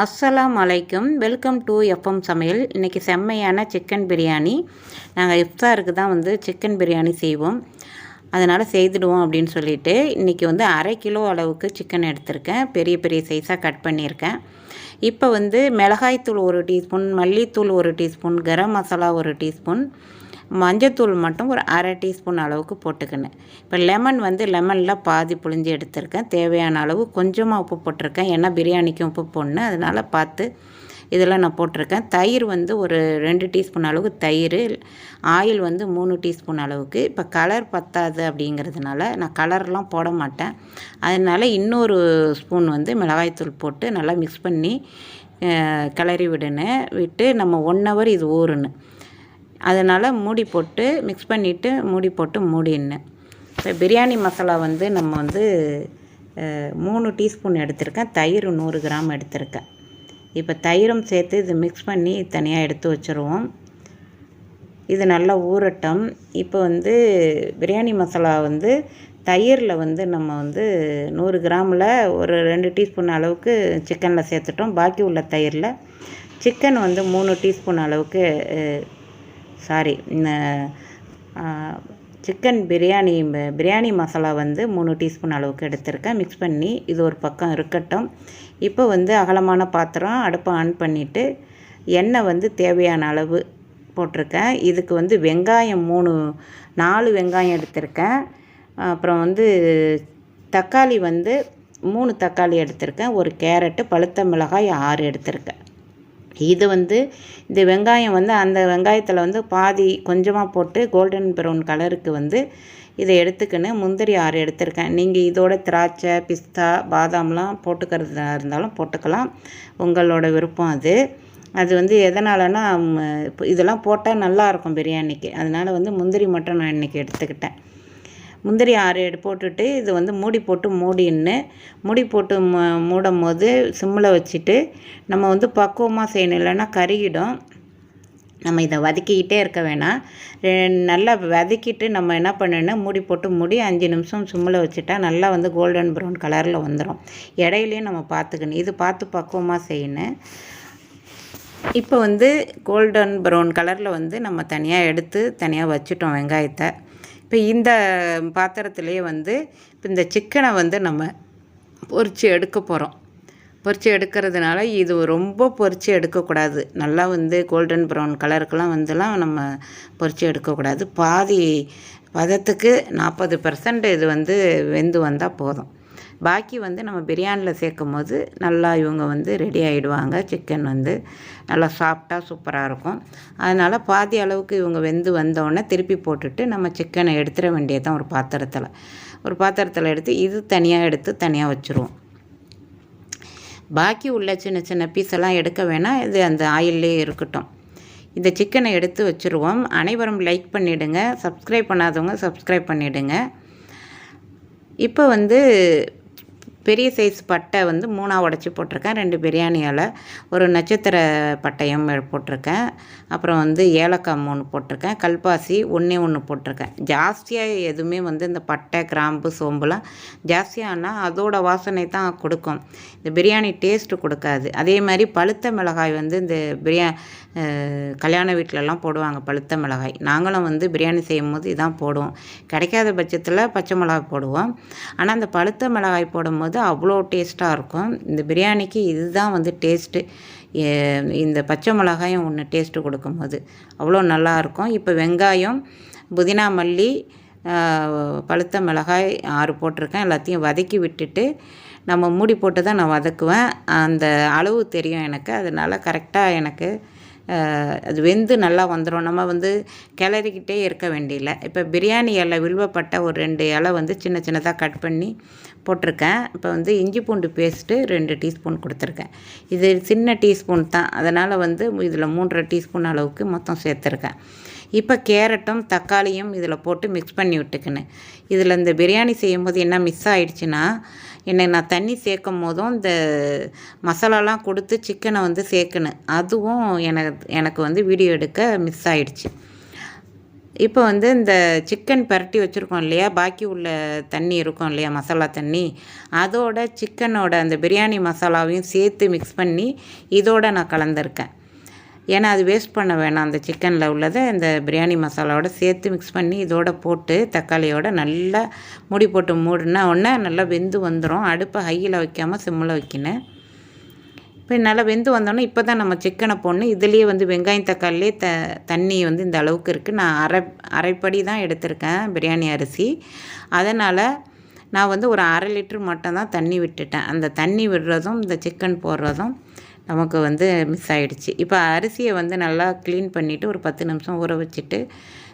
அஸ்ஸலாம் அலைக்கும். Welcome to FM சமையல். இன்றைக்கி செம்மையான சிக்கன் பிரியாணி. நாங்கள் இஃப்தாருக்கு தான் வந்து சிக்கன் பிரியாணி செய்வோம். அதனால் செய்துடுவோம் அப்படின்னு சொல்லிட்டு இன்றைக்கி வந்து அரை கிலோ அளவுக்கு சிக்கன் எடுத்திருக்கேன். பெரிய பெரிய சைஸாக கட் பண்ணியிருக்கேன். இப்போ வந்து மிளகாய்த்தூள் ஒரு டீஸ்பூன் மல்லித்தூள் ஒரு டீஸ்பூன் கரம் மசாலா ஒரு டீஸ்பூன் மஞ்சத்தூள் மட்டும் ஒரு அரை டீஸ்பூன் அளவுக்கு போட்டுக்கினேன் இப்போ லெமன் வந்து லெமனில் பாதி புழிஞ்சு எடுத்திருக்கேன். தேவையான அளவு கொஞ்சமாக உப்பு போட்டிருக்கேன். ஏன்னா பிரியாணிக்கும் உப்பு போடணும். அதனால் பார்த்து இதெல்லாம் நான் போட்டிருக்கேன். தயிர் வந்து ஒரு ரெண்டு டீஸ்பூன் அளவுக்கு தயிர் ஆயில் வந்து மூணு டீஸ்பூன் அளவுக்கு. இப்போ கலர் பத்தாது அப்படிங்கிறதுனால நான் கலர்லாம் போட மாட்டேன். அதனால் இன்னொரு ஸ்பூன் வந்து மிளகாய்த்தூள் போட்டு நல்லா மிக்ஸ் பண்ணி கிளறி விடணும் விட்டு நம்ம ஒன் ஹவர் இது ஊறுன்னு அதனால் மூடி போட்டு மிக்ஸ் பண்ணிவிட்டு மூடி போட்டு மூடினேன். இப்போ பிரியாணி மசாலா வந்து நம்ம வந்து மூணு டீஸ்பூன் எடுத்திருக்கேன். தயிர் நூறு கிராம் எடுத்திருக்கேன். இப்போ தயிரும் சேர்த்து இது மிக்ஸ் பண்ணி தனியாக எடுத்து வச்சுருவோம். இது நல்லா ஊறட்டும். இப்போ வந்து பிரியாணி மசாலா வந்து தயிரில் வந்து நம்ம வந்து நூறு கிராமில் ஒரு ரெண்டு டீஸ்பூன் அளவுக்கு சிக்கனில் சேர்த்துட்டோம். பாக்கி உள்ள தயிரில் சிக்கன் வந்து மூணு டீஸ்பூன் அளவுக்கு சாரி சிக்கன் பிரியாணி பிரியாணி மசாலா வந்து மூணு டீஸ்பூன் அளவுக்கு எடுத்திருக்கேன். மிக்ஸ் பண்ணி இது ஒரு பக்கம் இருக்கட்டும். இப்போ வந்து அகலமான பாத்திரம் அடுப்பை ஆன் பண்ணிவிட்டு எண்ணெய் வந்து தேவையான அளவு போட்டிருக்கேன். இதுக்கு வந்து வெங்காயம் மூணு நாலு வெங்காயம் எடுத்திருக்கேன். அப்புறம் வந்து தக்காளி வந்து மூணு தக்காளி எடுத்திருக்கேன். ஒரு கேரட்டு பழுத்த மிளகாய் ஆறு எடுத்திருக்கேன். இது வந்து இந்த வெங்காயம் வந்து அந்த வெங்காயத்தில் வந்து பாதி கொஞ்சமாக போட்டு கோல்டன் ப்ரௌன் கலருக்கு வந்து இதை எடுத்துக்கின்னு முந்திரி ஆறு எடுத்திருக்கேன். நீங்கள் இதோட திராட்சை பிஸ்தா பாதாம்லாம் போட்டுக்கிறதா இருந்தாலும் போட்டுக்கலாம். உங்களோட விருப்பம் அது. அது வந்து எதனாலனா இதெல்லாம் போட்டால் நல்லாயிருக்கும் பிரியாணிக்கு. அதனால் வந்து முந்திரி மட்டும் நான் இன்றைக்கி எடுத்துக்கிட்டேன். முந்திரி ஆறு எடு போட்டுட்டு இது வந்து மூடி போட்டு மூடின்னு மூடி போட்டு மூடும் போது சிம்மில் வச்சுட்டு நம்ம வந்து பக்குவமாக செய்யணும். இல்லைன்னா கருகிடும். நம்ம இதை வதக்கிக்கிட்டே இருக்க வேணாம். நல்லா வதக்கிட்டு நம்ம என்ன பண்ணணும் மூடி போட்டு மூடி அஞ்சு நிமிஷம் சிம்மில் வச்சுட்டா நல்லா வந்து கோல்டன் ப்ரௌன் கலரில் வந்துடும். இடையிலையும் நம்ம பார்த்துக்கணும். இது பார்த்து பக்குவமாக செய்யணும். இப்போ வந்து கோல்டன் ப்ரௌன் கலரில் வந்து நம்ம தனியாக எடுத்து தனியாக வச்சுட்டோம் வெங்காயத்தை. இப்போ இந்த பாத்திரத்துலேயே வந்து இப்போ இந்த சிக்கனை வந்து நம்ம பொறிச்சு எடுக்க போகிறோம் பொறிச்சு எடுக்கிறதுனால இது ரொம்ப பொறிச்சு எடுக்கக்கூடாது. நல்லா வந்து கோல்டன் ப்ரௌன் கலருக்கெலாம் வந்துலாம் நம்ம பொறிச்சு எடுக்கக்கூடாது. பாதி பதத்துக்கு நாற்பது பர்சன்ட் இது வந்து வெந்து வந்தால் போதும். பாக்கி வந்து நம்ம பிரியாணியில் சேர்க்கும் போது நல்லா இவங்க வந்து ரெடி ஆகிடுவாங்க சிக்கன் வந்து நல்லா சாஃப்டாக சூப்பராக இருக்கும். அதனால் பாதி அளவுக்கு இவங்க வெந்து வந்தோடனே திருப்பி போட்டுட்டு நம்ம சிக்கனை எடுத்துட வேண்டியதான் ஒரு பாத்திரத்தில். ஒரு பாத்திரத்தில் எடுத்து இது தனியாக எடுத்து தனியாக வச்சுருவோம். பாக்கி உள்ள சின்ன சின்ன பீஸெல்லாம் எடுக்க வேணாம். இது அந்த ஆயிலே இருக்கட்டும். இந்த சிக்கனை எடுத்து வச்சுருவோம். அனைவரும் லைக் பண்ணிவிடுங்க சப்ஸ்கிரைப் பண்ணாதவங்க சப்ஸ்கிரைப் பண்ணிவிடுங்க இப்போ வந்து பெரிய சைஸ் பட்டை வந்து மூணாக உடச்சி போட்டிருக்கேன். ரெண்டு பிரியாணியால் ஒரு நட்சத்திர பட்டையும் போட்டிருக்கேன். அப்புறம் வந்து ஏலக்காய் மூணு போட்டிருக்கேன். கல்பாசி ஒன்றே ஒன்று போட்டிருக்கேன். ஜாஸ்தியாக எதுவுமே வந்து இந்த பட்டை கிராம்பு சோம்புலாம் ஜாஸ்தியானால் அதோட வாசனை தான் கொடுக்கும். இந்த பிரியாணி டேஸ்ட்டு கொடுக்காது. அதே மாதிரி பழுத்த மிளகாய் வந்து இந்த பிரியா கல்யாண வீட்டிலலாம் போடுவாங்க பழுத்த மிளகாய். நாங்களும் வந்து பிரியாணி செய்யும் போது இதான் போடுவோம். கிடைக்காத பட்சத்தில் பச்சை மிளகாய் போடுவோம். ஆனால் அந்த பழுத்த மிளகாய் போடும்போது போது அவ்வளோ டேஸ்ட்டாக இருக்கும். இந்த பிரியாணிக்கு இதுதான் வந்து டேஸ்ட்டு. இந்த பச்சை மிளகாயும் ஒன்று டேஸ்ட்டு கொடுக்கும்போது அவ்வளோ நல்லாயிருக்கும் இப்போ வெங்காயம் புதினா மல்லி பழுத்த மிளகாய் ஆறு போட்டிருக்கேன். எல்லாத்தையும் வதக்கி விட்டுட்டு நம்ம மூடி போட்டு தான் நான் வதக்குவேன். அந்த அளவு தெரியும் எனக்கு. அதனால் கரெக்டாக எனக்கு அது வெந்து நல்லா வந்துடும் நம்ம வந்து கிளறிக்கிட்டே இருக்க வேண்டியில்லை. இப்போ பிரியாணி இலை வில்வப்பட்ட ஒரு ரெண்டு இலை வந்து சின்ன சின்னதாக கட் பண்ணி போட்டிருக்கேன். இப்போ வந்து இஞ்சி பூண்டு பேஸ்ட்டு ரெண்டு டீஸ்பூன் கொடுத்துருக்கேன். இது சின்ன டீஸ்பூன் தான். அதனால் வந்து இதில் மூன்றரை டீஸ்பூன் அளவுக்கு மொத்தம் சேர்த்துருக்கேன். இப்போ கேரட்டும் தக்காளியும் இதில் போட்டு மிக்ஸ் பண்ணி விட்டுக்கினேன். இதில் இந்த பிரியாணி செய்யும்போது என்ன மிஸ் ஆகிடுச்சின்னா என்னை நான் தண்ணி சேர்க்கும் போதும் இந்த மசாலாலாம் கொடுத்து சிக்கனை வந்து சேர்க்கணும் அதுவும் எனக்கு எனக்கு வந்து வீடியோ எடுக்க மிஸ் ஆகிடுச்சு இப்போ வந்து இந்த சிக்கன் பரட்டி வச்சுருக்கோம் இல்லையா? பாக்கி உள்ள தண்ணி இருக்கும் இல்லையா? மசாலா தண்ணி. அதோட சிக்கனோட அந்த பிரியாணி மசாலாவையும் சேர்த்து மிக்ஸ் பண்ணி இதோட நான் கலந்துருக்கேன். ஏன்னா அது வேஸ்ட் பண்ண வேணாம். அந்த சிக்கனில் உள்ளதை இந்த பிரியாணி மசாலாவோட சேர்த்து மிக்ஸ் பண்ணி இதோட போட்டு தக்காளியோட நல்லா மூடி போட்டு மூடினா உடனே நல்லா வெந்து வந்துடும் அடுப்பை ஹையில் வைக்காமல் சிம்மில் வைக்கணும் இப்போ நல்லா வெந்து வந்தோடனே இப்போ தான் நம்ம சிக்கனை போடணும். இதுலேயே வந்து வெங்காயம் தக்காளிலே த தண்ணி வந்து இந்த அளவுக்கு இருக்குது நான் அரை அரைப்படி தான் எடுத்திருக்கேன் பிரியாணி அரிசி. அதனால் நான் வந்து ஒரு அரை லிட்டர் மட்டும் தான் தண்ணி விட்டுட்டேன். அந்த தண்ணி விடுறதும் இந்த சிக்கன் போடுறதும் நமக்கு வந்து மிஸ் ஆகிடுச்சு இப்போ அரிசியை வந்து நல்லா க்ளீன் பண்ணிவிட்டு ஒரு பத்து நிமிஷம் ஊற வச்சுட்டு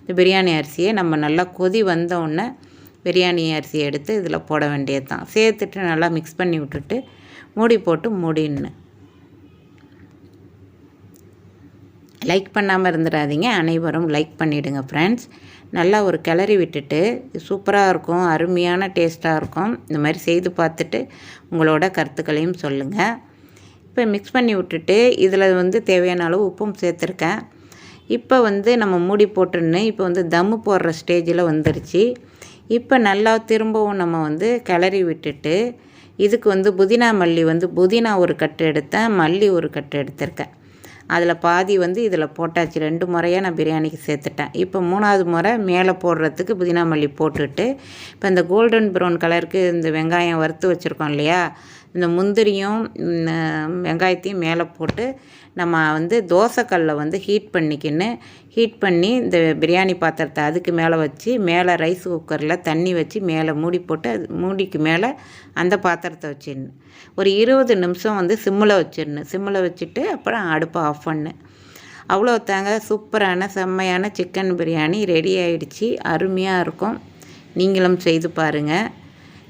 இந்த பிரியாணி அரிசியை நம்ம நல்லா கொதி வந்தோடனே பிரியாணி அரிசியை எடுத்து இதில் போட வேண்டியது தான் சேர்த்துட்டு நல்லா மிக்ஸ் பண்ணி விட்டுட்டு மூடி போட்டு மூடின்னு. லைக் பண்ணாமல் இருந்துடாதீங்க. அனைவரும் லைக் பண்ணிவிடுங்க ஃப்ரெண்ட்ஸ் நல்லா ஒரு கிளறி விட்டுட்டு சூப்பராக இருக்கும் அருமையான டேஸ்ட்டாக இருக்கும். இந்த மாதிரி செய்து பார்த்துட்டு உங்களோட கருத்துக்களையும் சொல்லுங்கள் இப்போ மிக்ஸ் பண்ணி விட்டுட்டு இதில் வந்து தேவையான அளவு உப்பும் சேர்த்துருக்கேன். இப்போ வந்து நம்ம மூடி போட்டுன்னு இப்போ வந்து தம்மு போடுற ஸ்டேஜில் வந்துருச்சு. இப்போ நல்லா திரும்பவும் நம்ம வந்து கிளறி விட்டுட்டு இதுக்கு வந்து புதினா மல்லி வந்து புதினா ஒரு கட்டு எடுத்தேன் மல்லி ஒரு கட்டு எடுத்திருக்கேன். அதில் பாதி வந்து இதில் போட்டாச்சு. ரெண்டு முறையாக நான் பிரியாணிக்கு சேர்த்துட்டேன். இப்போ மூணாவது முறை மேலே போடுறதுக்கு புதினா மல்லி போட்டுட்டு இப்போ இந்த கோல்டன் ப்ரௌன் கலருக்கு இந்த வெங்காயம் வறுத்து வச்சுருக்கோம் இல்லையா இந்த முந்திரியும் வெங்காயத்தையும் மேலே போட்டு நம்ம வந்து தோசைக்கல்ல வந்து ஹீட் பண்ணிக்கின்னு ஹீட் பண்ணி இந்த பிரியாணி பாத்திரத்தை அதுக்கு மேலே வச்சு மேலே ரைஸ் குக்கரில் தண்ணி வச்சு மேலே மூடி போட்டு அது மூடிக்கு மேலே அந்த பாத்திரத்தை வச்சிடணும். ஒரு இருபது நிமிஷம் வந்து சிம்மில் வச்சிடணும். சிம்மில் வச்சுட்டு அப்புறம் அடுப்பை ஆஃப் பண்ணு. அவ்வளோ தாங்க. சூப்பரான செம்மையான சிக்கன் பிரியாணி ரெடி ஆகிடுச்சி அருமையாக இருக்கும். நீங்களும் செய்து பாருங்கள்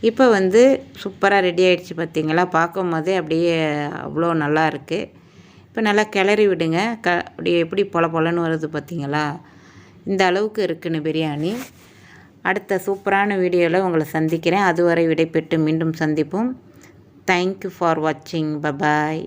இப்போ வந்து சூப்பராக ரெடி ஆகிடுச்சு பார்த்திங்களா? பார்க்கும் போதே அப்படியே அவ்வளோ நல்லா இருக்குது இப்போ நல்லா கிளறி விடுங்க. க அப்படியே எப்படி பொல பொலன்னு வருது பார்த்திங்களா? இந்த அளவுக்கு இருக்குன்னு பிரியாணி. அடுத்த சூப்பரான வீடியோவில் உங்களை சந்திக்கிறேன். அதுவரை விடைபெற்று மீண்டும் சந்திப்போம். தேங்க்யூ ஃபார் வாட்சிங் பபாய்